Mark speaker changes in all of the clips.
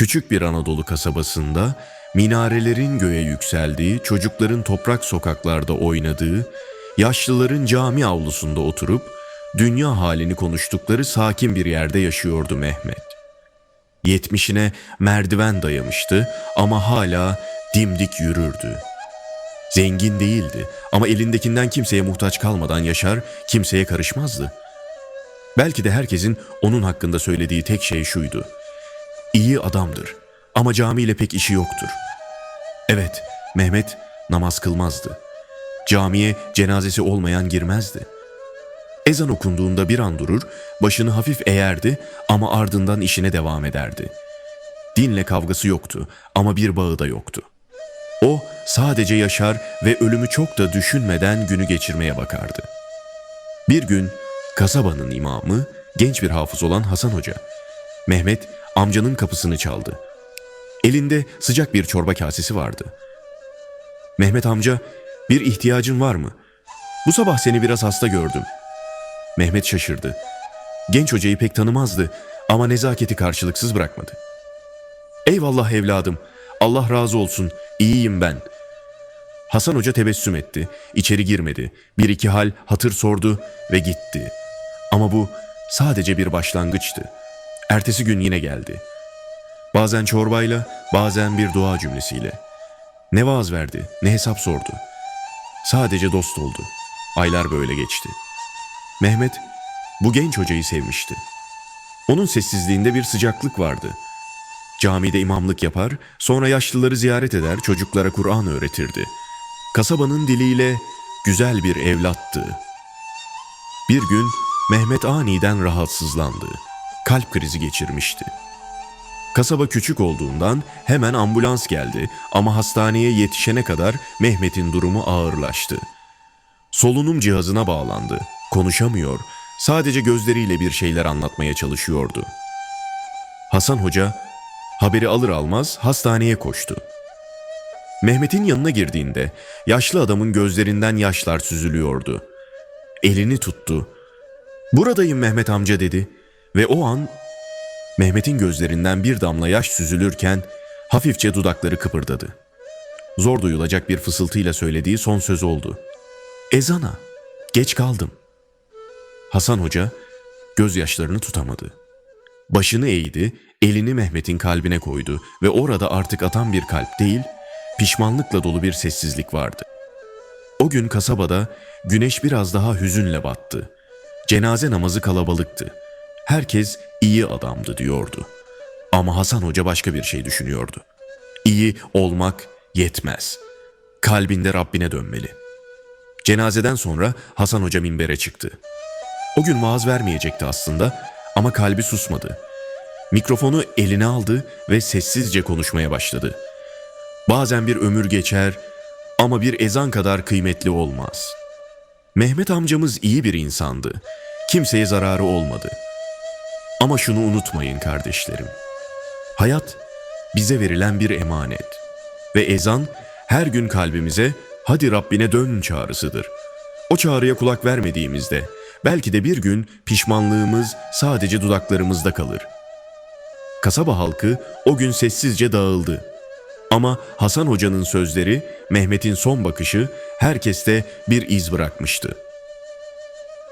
Speaker 1: Küçük bir Anadolu kasabasında minarelerin göğe yükseldiği, çocukların toprak sokaklarda oynadığı, yaşlıların cami avlusunda oturup dünya halini konuştukları sakin bir yerde yaşıyordu Mehmet. Yetmişine merdiven dayamıştı ama hala dimdik yürürdü. Zengin değildi ama elindekinden kimseye muhtaç kalmadan yaşar, kimseye karışmazdı. Belki de herkesin onun hakkında söylediği tek şey şuydu. İyi adamdır ama camiyle pek işi yoktur. Evet, Mehmet namaz kılmazdı. Camiye cenazesi olmayan girmezdi. Ezan okunduğunda bir an durur, başını hafif eğerdi ama ardından işine devam ederdi. Dinle kavgası yoktu ama bir bağı da yoktu. O sadece yaşar ve ölümü çok da düşünmeden günü geçirmeye bakardı. Bir gün kasabanın imamı genç bir hafız olan Hasan Hoca. Mehmet amcanın kapısını çaldı. Elinde sıcak bir çorba kasesi vardı. Mehmet amca bir ihtiyacın var mı? Bu sabah seni biraz hasta gördüm. Mehmet şaşırdı. Genç hocayı pek tanımazdı ama nezaketi karşılıksız bırakmadı. Eyvallah evladım. Allah razı olsun. İyiyim ben. Hasan Hoca tebessüm etti. İçeri girmedi. Bir iki hal hatır sordu ve gitti. Ama bu sadece bir başlangıçtı. Ertesi gün yine geldi. Bazen çorbayla, bazen bir dua cümlesiyle. Ne vaaz verdi, ne hesap sordu. Sadece dost oldu. Aylar böyle geçti. Mehmet bu genç hocayı sevmişti. Onun sessizliğinde bir sıcaklık vardı. Camide imamlık yapar, sonra yaşlıları ziyaret eder, çocuklara Kur'an öğretirdi. Kasabanın diliyle güzel bir evlattı. Bir gün Mehmet aniden rahatsızlandı. Kalp krizi geçirmişti. Kasaba küçük olduğundan hemen ambulans geldi ama hastaneye yetişene kadar Mehmet'in durumu ağırlaştı. Solunum cihazına bağlandı. Konuşamıyor, sadece gözleriyle bir şeyler anlatmaya çalışıyordu. Hasan Hoca haberi alır almaz hastaneye koştu. Mehmet'in yanına girdiğinde yaşlı adamın gözlerinden yaşlar süzülüyordu. Elini tuttu. "Buradayım Mehmet amca." dedi ve o an Mehmet'in gözlerinden bir damla yaş süzülürken hafifçe dudakları kıpırdadı. Zor duyulacak bir fısıltıyla söylediği son söz oldu. Ezana, geç kaldım. Hasan Hoca gözyaşlarını tutamadı. Başını eğdi, elini Mehmet'in kalbine koydu ve orada artık atan bir kalp değil, pişmanlıkla dolu bir sessizlik vardı. O gün kasabada güneş biraz daha hüzünle battı. Cenaze namazı kalabalıktı. Herkes iyi adamdı diyordu. Ama Hasan Hoca başka bir şey düşünüyordu. İyi olmak yetmez. Kalbinde Rabbine dönmeli. Cenazeden sonra Hasan Hoca minbere çıktı. O gün vaaz vermeyecekti aslında ama kalbi susmadı. Mikrofonu eline aldı ve sessizce konuşmaya başladı. Bazen bir ömür geçer ama bir ezan kadar kıymetli olmaz. Mehmet amcamız iyi bir insandı. Kimseye zararı olmadı. Ama şunu unutmayın kardeşlerim. Hayat bize verilen bir emanet ve ezan her gün kalbimize hadi Rabbine dön çağrısıdır. O çağrıya kulak vermediğimizde belki de bir gün pişmanlığımız sadece dudaklarımızda kalır. Kasaba halkı o gün sessizce dağıldı. Ama Hasan Hoca'nın sözleri, Mehmet'in son bakışı herkeste bir iz bırakmıştı.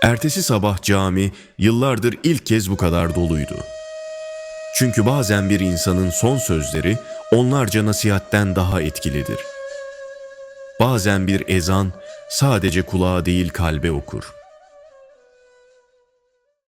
Speaker 1: Ertesi sabah cami yıllardır ilk kez bu kadar doluydu. Çünkü bazen bir insanın son sözleri onlarca nasihatten daha etkilidir. Bazen bir ezan sadece kulağa değil kalbe okur.''